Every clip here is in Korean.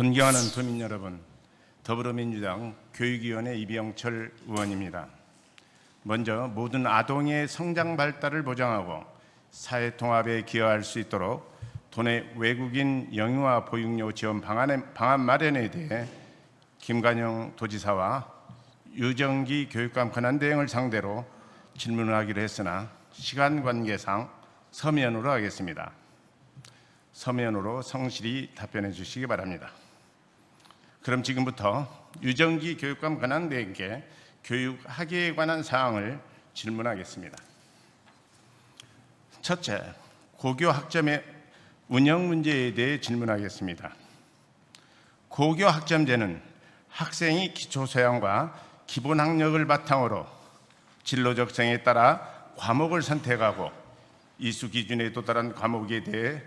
존경하는 도민 여러분, 더불어민주당 교육위원회 이병철 의원입니다. 먼저 모든 아동의 성장 발달을 보장하고 사회 통합에 기여할 수 있도록 도내 외국인 영유아 보육료 지원 방안의, 방안 마련에 대해 김관영 도지사와 유정기 교육감 권한대행을 상대로 질문을 하기로 했으나 시간 관계상 서면으로 하겠습니다. 서면으로 성실히 답변해 주시기 바랍니다. 그럼 지금부터 유정기 교육감 권한대행께 교육 학예에 관한 사항을 질문하겠습니다. 첫째, 고교 학점의 운영 문제에 대해 질문하겠습니다. 고교 학점제는 학생이 기초 소양과 기본 학력을 바탕으로 진로 적성에 따라 과목을 선택하고 이수 기준에 도달한 과목에 대해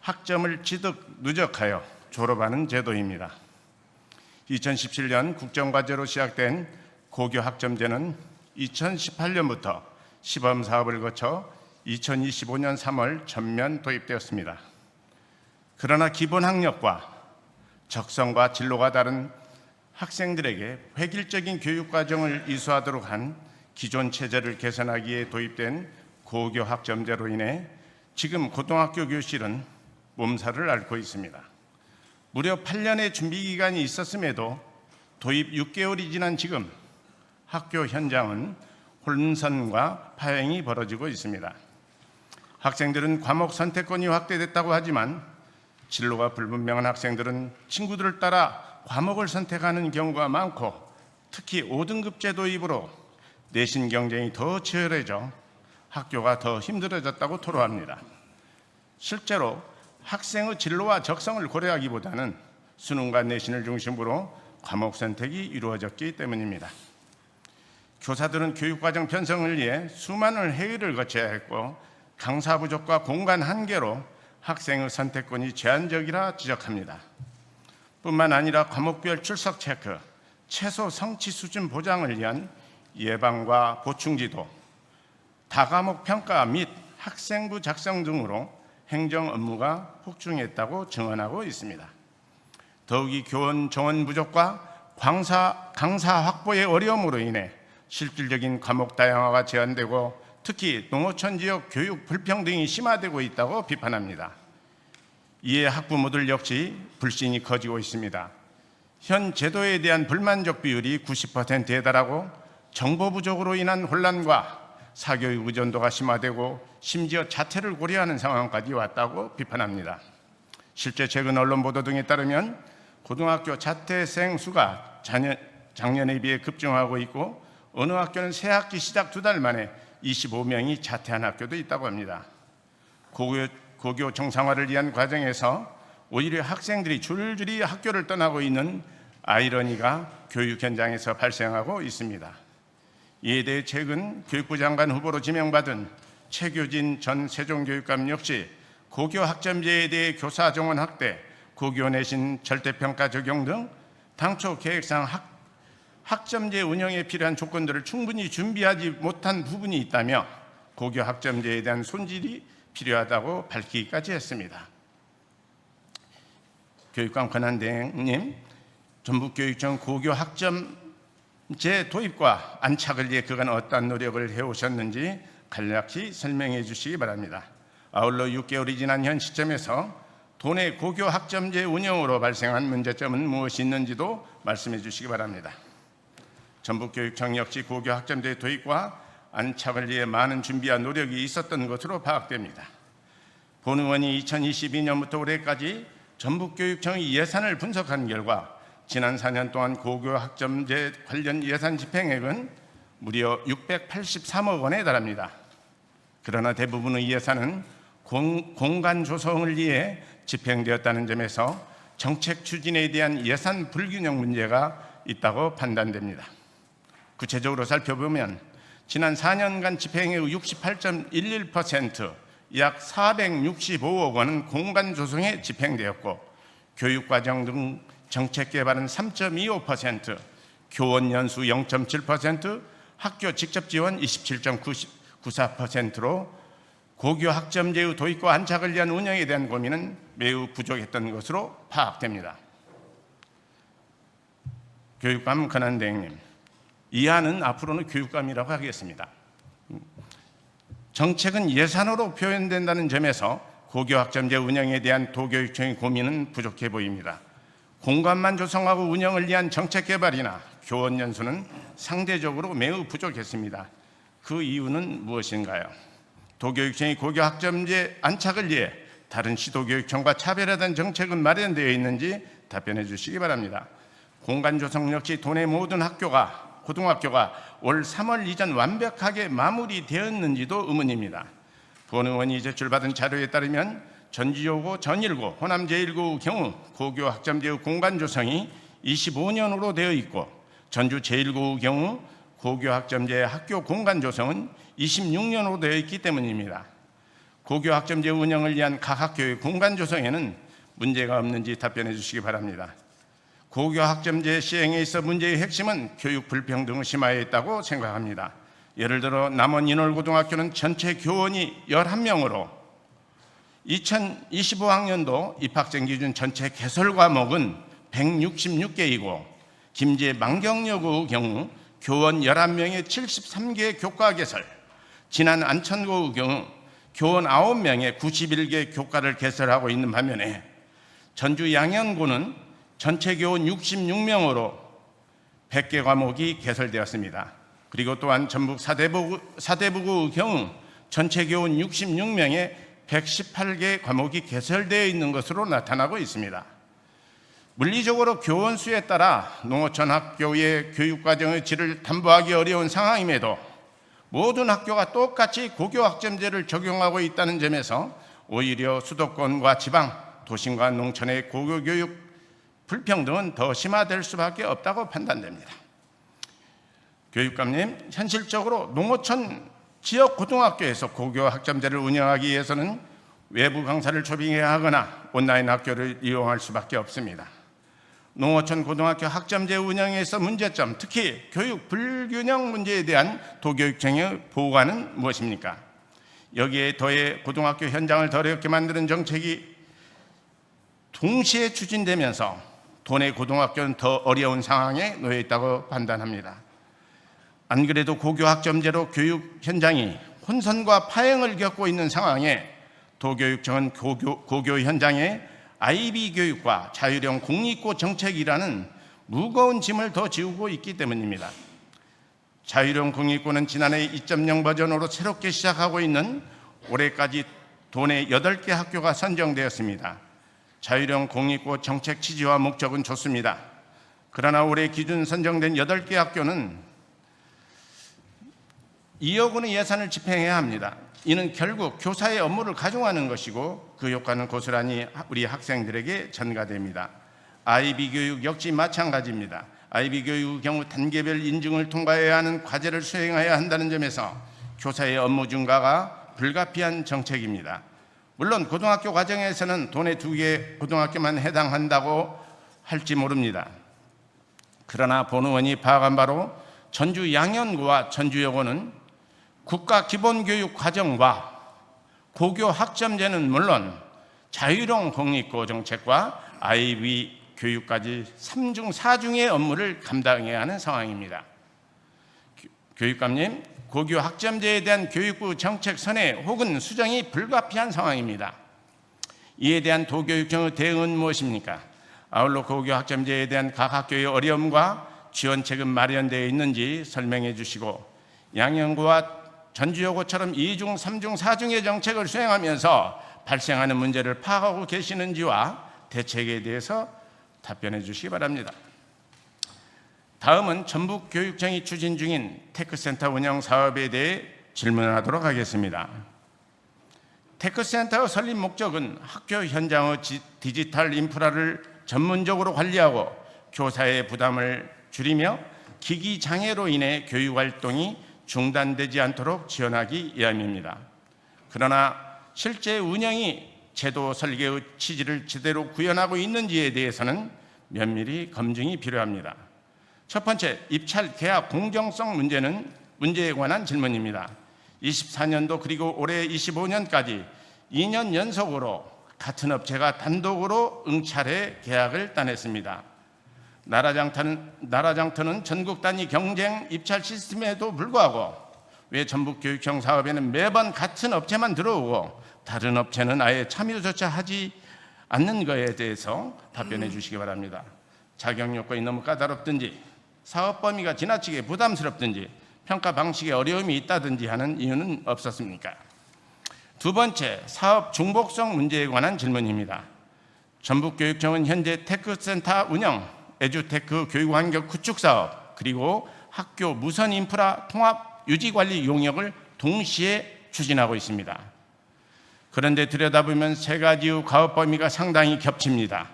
학점을 취득 누적하여 졸업하는 제도입니다. 2017년 국정과제로 시작된 고교 학점제는 2018년부터 시범 사업을 거쳐 2025년 3월 전면 도입되었습니다. 그러나 기본 학력과 적성과 진로가 다른 학생들에게 획일적인 교육 과정을 이수하도록 한 기존 체제를 개선하기에 도입된 고교 학점제로 인해 지금 고등학교 교실은 몸살을 앓고 있습니다. 무려 8년의 준비 기간이 있었음에도 도입 6개월이 지난 지금 학교 현장은 혼선과 파행이 벌어지고 있습니다. 학생들은 과목 선택권이 확대됐다고 하지만 진로가 불분명한 학생들은 친구들을 따라 과목을 선택하는 경우가 많고 특히 5등급 제 도 입으로 내신 경쟁이 더 치열해져 학교가 더 힘들어졌다고 토로합니다. 실제로 학생의 진로와 적성을 고려하기보다는 수능과 내신을 중심으로 과목 선택이 이루어졌기 때문입니다. 교사들은 교육과정 편성을 위해 수많은 회의를 거쳐야 했고 강사 부족과 공간 한계로 학생의 선택권이 제한적이라 지적합니다. 뿐만 아니라 과목별 출석 체크, 최소 성취 수준 보장을 위한 예방과 보충 지도, 다과목 평가 및 학생부 작성 등으로 행정 업무가 폭증했다고 증언하고 있습니다. 더욱이 교원 정원 부족과 강사, 강사 확보의 어려움으로 인해 실질적인 과목 다양화가 제한되고 특히 농어촌 지역 교육 불평등이 심화되고 있다고 비판합니다. 이에 학부모들 역시 불신이 커지고 있습니다. 현 제도에 대한 불만족 비율이 90%에 달하고 정보 부족으로 인한 혼란과 사교육 의존도가 심화되고 심지어 자퇴를 고려하는 상황까지 왔다고 비판합니다. 실제 최근 언론 보도 등에 따르면 고등학교 자퇴생 수가 작년, 작년에 비해 급증하고 있고 어느 학교는 새 학기 시작 두 달 만에 25명이 자퇴한 학교도 있다고 합니다. 고교, 고교 정상화를 위한 과정에서 오히려 학생들이 줄줄이 학교를 떠나고 있는 아이러니가 교육 현장에서 발생하고 있습니다. 이에 대해 최근 교육부 장관 후보로 지명받은 최교진 전 세종교육감 역시 고교 학점제에 대해 교사 정원 확대, 고교 내신 절대평가 적용 등 당초 계획상 학, 학점제 운영에 필요한 조건들을 충분히 준비하지 못한 부분이 있다며 고교 학점제에 대한 손질이 필요하다고 밝히기까지 했습니다. 교육감 권한대행님, 전북교육청 고교 학점 제 도입과 안착을 위해 그간 어떤 노력을 해오셨는지 간략히 설명해 주시기 바랍니다. 아울러 6개월이 지난 현 시점에서 도내 고교 학점제 운영으로 발생한 문제점은 무엇이 있는지도 말씀해 주시기 바랍니다. 전북교육청 역시 고교 학점제 도입과 안착을 위해 많은 준비와 노력이 있었던 것으로 파악됩니다. 본 의원이 2022년부터 올해까지 전북교육청이 예산을 분석한 결과 지난 4년 동안 고교 학점제 관련 예산 집행액은 무려 683억 원에 달합니다. 그러나 대부분의 예산은 공, 공간 조성을 위해 집행되었다는 점에서 정책 추진에 대한 예산 불균형 문제가 있다고 판단됩니다. 구체적으로 살펴보면 지난 4년간 집행의 68.11%, 약 465억 원은 공간 조성에 집행되었고 교육과정 등 정책 개발은 3.25%, 교원 연수 0.7%, 학교 직접 지원 27.94%로 고교 학점제의 도입과 안착을 위한 운영에 대한 고민은 매우 부족했던 것으로 파악됩니다. 교육감 권한대행님, 이하는 앞으로는 교육감이라고 하겠습니다. 정책은 예산으로 표현된다는 점에서 고교학점제 운영에 대한 도교육청의 고민은 부족해 보입니다. 공간만 조성하고 운영을 위한 정책 개발이나 교원 연수는 상대적으로 매우 부족했습니다. 그 이유는 무엇인가요? 도교육청이 고교 학점제 안착을 위해 다른 시도교육청과 차별화된 정책은 마련되어 있는지 답변해 주시기 바랍니다. 공간 조성 역시 도내 모든 학교가 고등학교가 올 3월 이전 완벽하게 마무리되었는지도 의문입니다. 본 의원이 제출받은 자료에 따르면 전지여고 전일고 호남 제1고 경우 고교 학점제의 공간 조성이 25년으로 되어 있고 전주 제1고 경우 고교 학점제 학교 공간 조성은 26년으로 되어 있기 때문입니다. 고교 학점제 운영을 위한 각 학교의 공간 조성에는 문제가 없는지 답변해 주시기 바랍니다. 고교 학점제 시행에 있어 문제의 핵심은 교육 불평등을 심화해 있다고 생각합니다. 예를 들어 남원 인월고등학교는 전체 교원이 11명으로 2025학년도 입학생 기준 전체 개설 과목은 166개이고 김제 망경여고 경우 교원 11명의 73개 교과 개설, 지난 안천고 경우 교원 9명의 91개 교과를 개설하고 있는 반면에 전주 양현고는 전체 교원 66명으로 100개 과목이 개설되었습니다. 그리고 또한 전북 사대부구, 사대부구 경우 전체 교원 66명의 118개 과목이 개설되어 있는 것으로 나타나고 있습니다. 물리적으로 교원 수에 따라 농어촌 학교의 교육과정의 질을 담보하기 어려운 상황임에도 모든 학교가 똑같이 고교학점제를 적용하고 있다는 점에서 오히려 수도권과 지방, 도심과 농촌의 고교교육 불평등은 더 심화될 수밖에 없다고 판단됩니다. 교육감님, 현실적으로 농어촌 지역 고등학교에서 고교 학점제를 운영하기 위해서는 외부 강사를 초빙해야 하거나 온라인 학교를 이용할 수밖에 없습니다. 농어촌 고등학교 학점제 운영에서 문제점, 특히 교육 불균형 문제에 대한 도교육청의 보고는 무엇입니까? 여기에 더해 고등학교 현장을 더 어렵게 만드는 정책이 동시에 추진되면서 도내 고등학교는 더 어려운 상황에 놓여 있다고 판단합니다. 안 그래도 고교 학점제로 교육 현장이 혼선과 파행을 겪고 있는 상황에 도교육청은 고교, 고교 현장에 IB 교육과 자율형 공립고 정책이라는 무거운 짐을 더 지우고 있기 때문입니다. 자율형 공립고는 지난해 2.0 버전으로 새롭게 시작하고 있는 올해까지 도내 8개 학교가 선정되었습니다. 자율형 공립고 정책 취지와 목적은 좋습니다. 그러나 올해 기준 선정된 8개 학교는 2억 원의 예산을 집행해야 합니다. 이는 결국 교사의 업무를 가중하는 것이고 그 효과는 고스란히 우리 학생들에게 전가됩니다. IB 교육 역시 마찬가지입니다. IB 교육의 경우 단계별 인증을 통과해야 하는 과제를 수행해야 한다는 점에서 교사의 업무 증가가 불가피한 정책입니다. 물론 고등학교 과정에서는 돈의 두 개 고등학교만 해당한다고 할지 모릅니다. 그러나 본 의원이 파악한 바로 전주 양현구와 전주 여고는 국가 기본교육 과정과 고교 학점제는 물론 자율형 공립고 정책과 IB 교육까지 3중 4중의 업무를 감당해야 하는 상황입니다. 교육감님, 고교 학점제에 대한 교육부 정책 선회 혹은 수정이 불가피한 상황입니다. 이에 대한 도교육청의 대응은 무엇입니까? 아울러 고교 학점제에 대한 각 학교의 어려움과 지원책은 마련되어 있는지 설명해 주시고 양형구와 전주여고처럼 2중, 3중, 4중의 정책을 수행하면서 발생하는 문제를 파악하고 계시는지와 대책에 대해서 답변해 주시기 바랍니다. 다음은 전북교육청이 추진 중인 테크센터 운영 사업에 대해 질문하도록 하겠습니다. 테크센터 설립 목적은 학교 현장의 디지털 인프라를 전문적으로 관리하고 교사의 부담을 줄이며 기기 장애로 인해 교육 활동이 중단되지 않도록 지원하기 위함입니다. 그러나 실제 운영이 제도 설계의 취지를 제대로 구현하고 있는지에 대해서는 면밀히 검증이 필요합니다. 첫 번째, 입찰 계약 공정성 문제는 문제에 관한 질문입니다. 24년도 그리고 올해 25년까지 2년 연속으로 같은 업체가 단독으로 응찰해 계약을 따냈습니다. 나라장터는, 나라장터는 전국 단위 경쟁 입찰 시스템에도 불구하고 왜 전북 교육청 사업에는 매번 같은 업체만 들어오고 다른 업체는 아예 참여조차 하지 않는 거에 대해서 답변해 주시기 바랍니다. 자격 요건이 너무 까다롭든지 사업 범위가 지나치게 부담스럽든지 평가 방식에 어려움이 있다든지 하는 이유는 없었습니까? 두 번째, 사업 중복성 문제에 관한 질문입니다. 전북교육청은 현재 테크센터 운영, 에듀테크 교육 환경 구축 사업, 그리고 학교 무선 인프라 통합 유지 관리 용역을 동시에 추진하고 있습니다. 그런데 들여다보면 세 가지 의 가업 범위가 상당히 겹칩니다.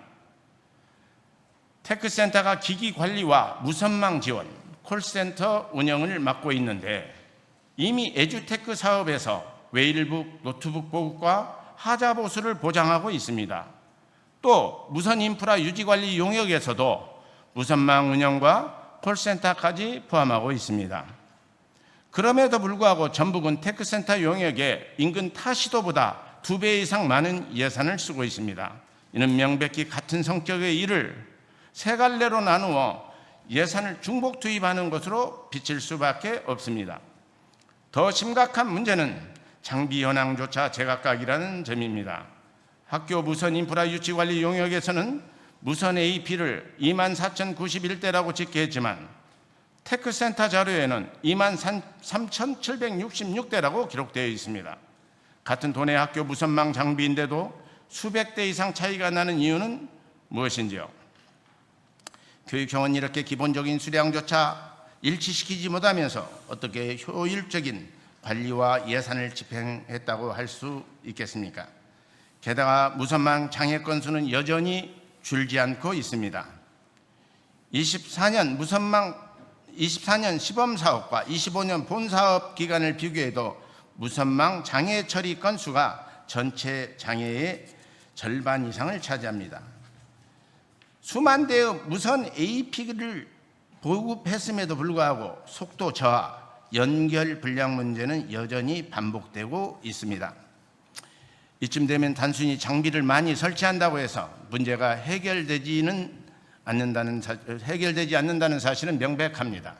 테크센터가 기기 관리와 무선망 지원, 콜센터 운영을 맡고 있는데 이미 에듀테크 사업에서 웨일북, 노트북 보급과 하자 보수를 보장하고 있습니다. 또 무선 인프라 유지 관리 용역에서도 무선망 운영과 콜센터까지 포함하고 있습니다. 그럼에도 불구하고 전북은 테크센터 용역에 인근 타 시도보다 두 배 이상 많은 예산을 쓰고 있습니다. 이는 명백히 같은 성격의 일을 세 갈래로 나누어 예산을 중복 투입하는 것으로 비칠 수밖에 없습니다. 더 심각한 문제는 장비 현황조차 제각각이라는 점입니다. 학교 무선 인프라 유치 관리 용역에서는 무선 AP를 24,091대라고 짓게 했지만 테크센터 자료에는 23,766대라고 기록되어 있습니다. 같은 돈의 학교 무선망 장비인데도 수백 대 이상 차이가 나는 이유는 무엇인지요? 교육청은 이렇게 기본적인 수량조차 일치시키지 못하면서 어떻게 효율적인 관리와 예산을 집행했다고 할 수 있겠습니까? 게다가 무선망 장애 건수는 여전히 줄지 않고 있습니다. 24년 무선망 24년 시범 사업과 25년 본 사업 기간을 비교해도 무선망 장애 처리 건수가 전체 장애의 절반 이상을 차지합니다. 수만 대의 무선 AP를 보급했음에도 불구하고 속도 저하, 연결 불량 문제는 여전히 반복되고 있습니다. 이쯤 되면 단순히 장비를 많이 설치한다고 해서 문제가 해결되지는 않는다는 사, 해결되지 않는다는 사실은 명백합니다.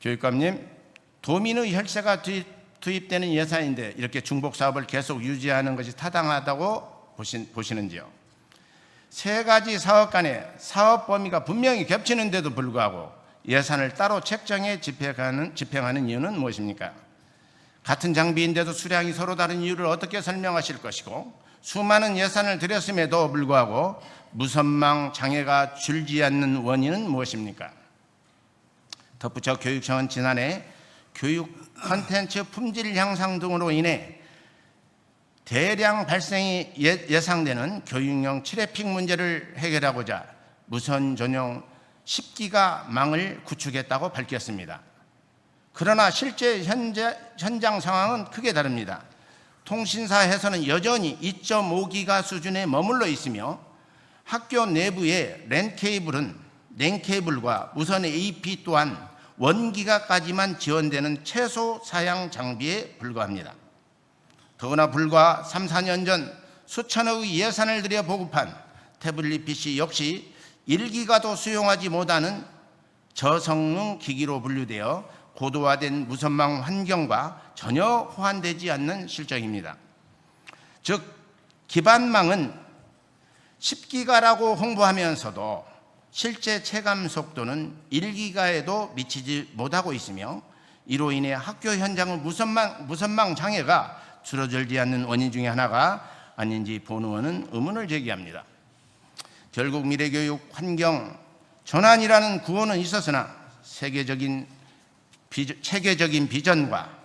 교육감님, 도민의 혈세가 투입, 투입 되는 예산인데 이렇게 중복 사업을 계속 유지하는 것이 타당하다고 보신, 보시는지요? 세 가지 사업 간에 사업 범위가 분명히 겹치는데도 불구하고 예산을 따로 책정해 집행하는, 집행하는 이유는 무엇입니까? 같은 장비인데도 수량이 서로 다른 이유를 어떻게 설명하실 것이고 수많은 예산을 들였음에도 불구하고 무선망 장애가 줄지 않는 원인은 무엇입니까? 덧붙여 교육청은 지난해 교육 컨텐츠 품질 향상 등으로 인해 대량 발생이 예- 예상되는 교육용 트래픽 문제를 해결하고자 무선 전용 10기가 망을 구축했다고 밝혔습니다. 그러나 실제 현재, 현장 상황은 크게 다릅니다. 통신사에서는 여전히 2.5기가 수준에 머물러 있으며 학교 내부의 랜 케이블은 랜 케이블과 무선 AP 또한 원기가까지만 지원되는 최소 사양 장비에 불과합니다. 더구나 불과 3, 4년 전 수천억의 예산을 들여 보급한 태블릿 PC 역시 1기가도 수용하지 못하는 저성능 기기로 분류되어 고도화된 무선망 환경과 전혀 호환되지 않는 실정입니다. 즉 기반망은 10기가라고 홍보하면서도 실제 체감 속도는 1기가에도 미치지 못하고 있으며 이로 인해 학교 현장의 무선망, 무선망 장애가 줄어들지 않는 원인 중에 하나가 아닌지 본 의원은 의문을 제기합니다. 결국 미래교육 환경 전환이라는 구호는 있었으나 세계적인 비, 체계적인 비전과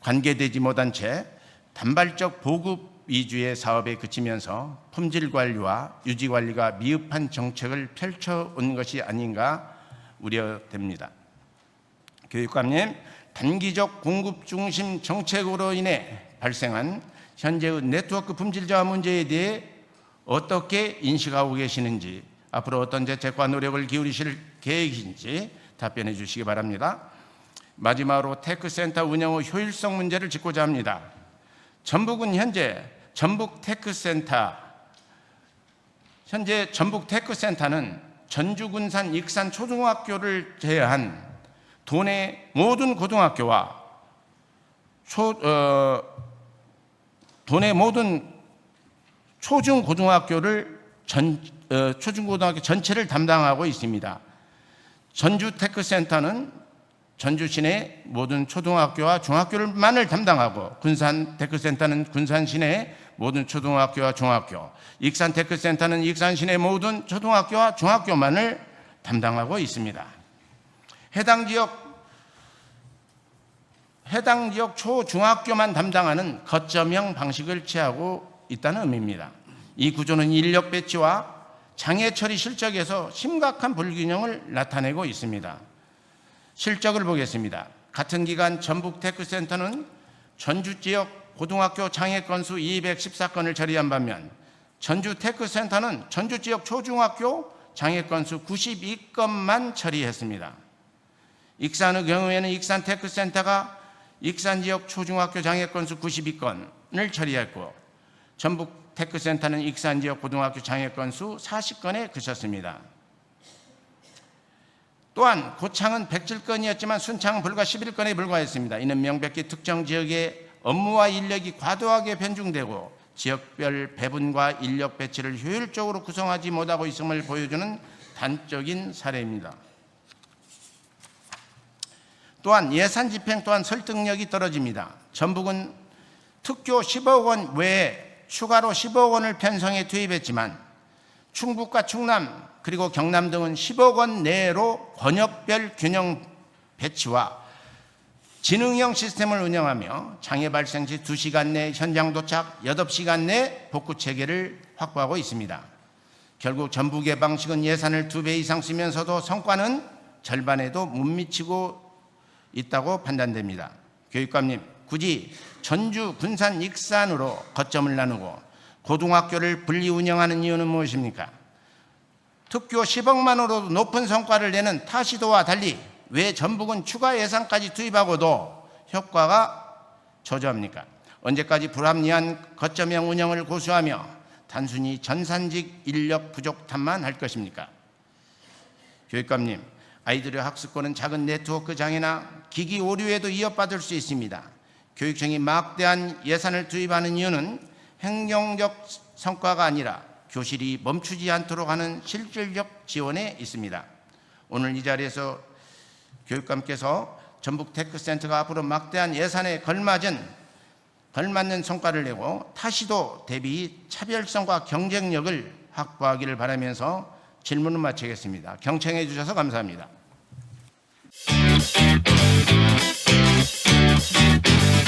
관계되지 못한 채 단발적 보급 위주의 사업에 그치면서 품질 관리와 유지 관리가 미흡한 정책을 펼쳐온 것이 아닌가 우려됩니다. 교육감님, 단기적 공급 중심 정책으로 인해 발생한 현재의 네트워크 품질 저하 문제에 대해 어떻게 인식하고 계시는지 앞으로 어떤 대책과 노력을 기울이실 계획인지 답변해 주시기 바랍니다. 마지막으로 테크센터 운영의 효율성 문제를 짚고자 합니다. 전북은 현재 전북 테크센터 현재 전북 테크센터는 전주 군산 익산 초등학교를 제외한 도내 모든 고등학교와 초, 어, 도내 모든 초중 고등학교를 전, 어, 초중 고등학교 전체를 담당하고 있습니다. 전주 테크센터는 전주 시내 모든 초등학교와 중학교만을 담당하고 군산 테크센터는 군산 시내 모든 초등학교와 중학교, 익산 테크센터는 익산 시내 모든 초등학교와 중학교만을 담당하고 있습니다. 해당 지역 해당 지역 초중학교만 담당하는 거점형 방식을 취하고 있다는 의미입니다. 이 구조는 인력 배치와 장애 처리 실적에서 심각한 불균형을 나타내고 있습니다. 실적을 보겠습니다. 같은 기간 전북 테크센터는 전주 지역 고등학교 장애 건수 214건을 처리한 반면 전주 테크센터는 전주 지역 초중학교 장애 건수 92건만 처리했습니다. 익산의 경우에는 익산 테크센터가 익산 지역 초중학교 장애 건수 92건을 처리했고 전북 테크센터는 익산 지역 고등학교 장애 건수 40건에 그쳤습니다. 또한 고창은 107건이었지만 순창은 불과 11건에 불과했습니다. 이는 명백히 특정 지역의 업무와 인력이 과도하게 변중되고 지역별 배분과 인력 배치를 효율적으로 구성하지 못하고 있음을 보여주는 단적인 사례입니다. 또한 예산 집행 또한 설득력이 떨어집니다. 전북은 특교 10억 원 외에 추가로 10억 원을 편성해 투입했지만 충북과 충남 그리고 경남 등은 10억 원 내로 권역별 균형 배치와 지능형 시스템을 운영하며 장애 발생 시 2시간 내 현장 도착, 8시간 내 복구 체계를 확보하고 있습니다. 결국 전북의 방식은 예산을 두 배 이상 쓰면서도 성과는 절반에도 못 미치고 있다고 판단됩니다. 교육감님, 굳이 전주, 군산, 익산으로 거점을 나누고 고등학교를 분리 운영하는 이유는 무엇입니까? 특교 10억만 원으로도 높은 성과를 내는 타 시도와 달리 왜 전북은 추가 예산까지 투입하고도 효과가 저조합니까? 언제까지 불합리한 거점형 운영을 고수하며 단순히 전산직 인력 부족 탓만 할 것입니까? 교육감님, 아이들의 학습권은 작은 네트워크 장애나 기기 오류에도 이어받을 수 있습니다. 교육청이 막대한 예산을 투입하는 이유는 행정적 성과가 아니라 교실이 멈추지 않도록 하는 실질적 지원에 있습니다. 오늘 이 자리에서 교육감께서 전북 테크센터가 앞으로 막대한 예산에 걸맞은 걸맞는 성과를 내고 타시도 대비 차별성과 경쟁력을 확보하기를 바라면서 질문을 마치겠습니다. 경청해 주셔서 감사합니다.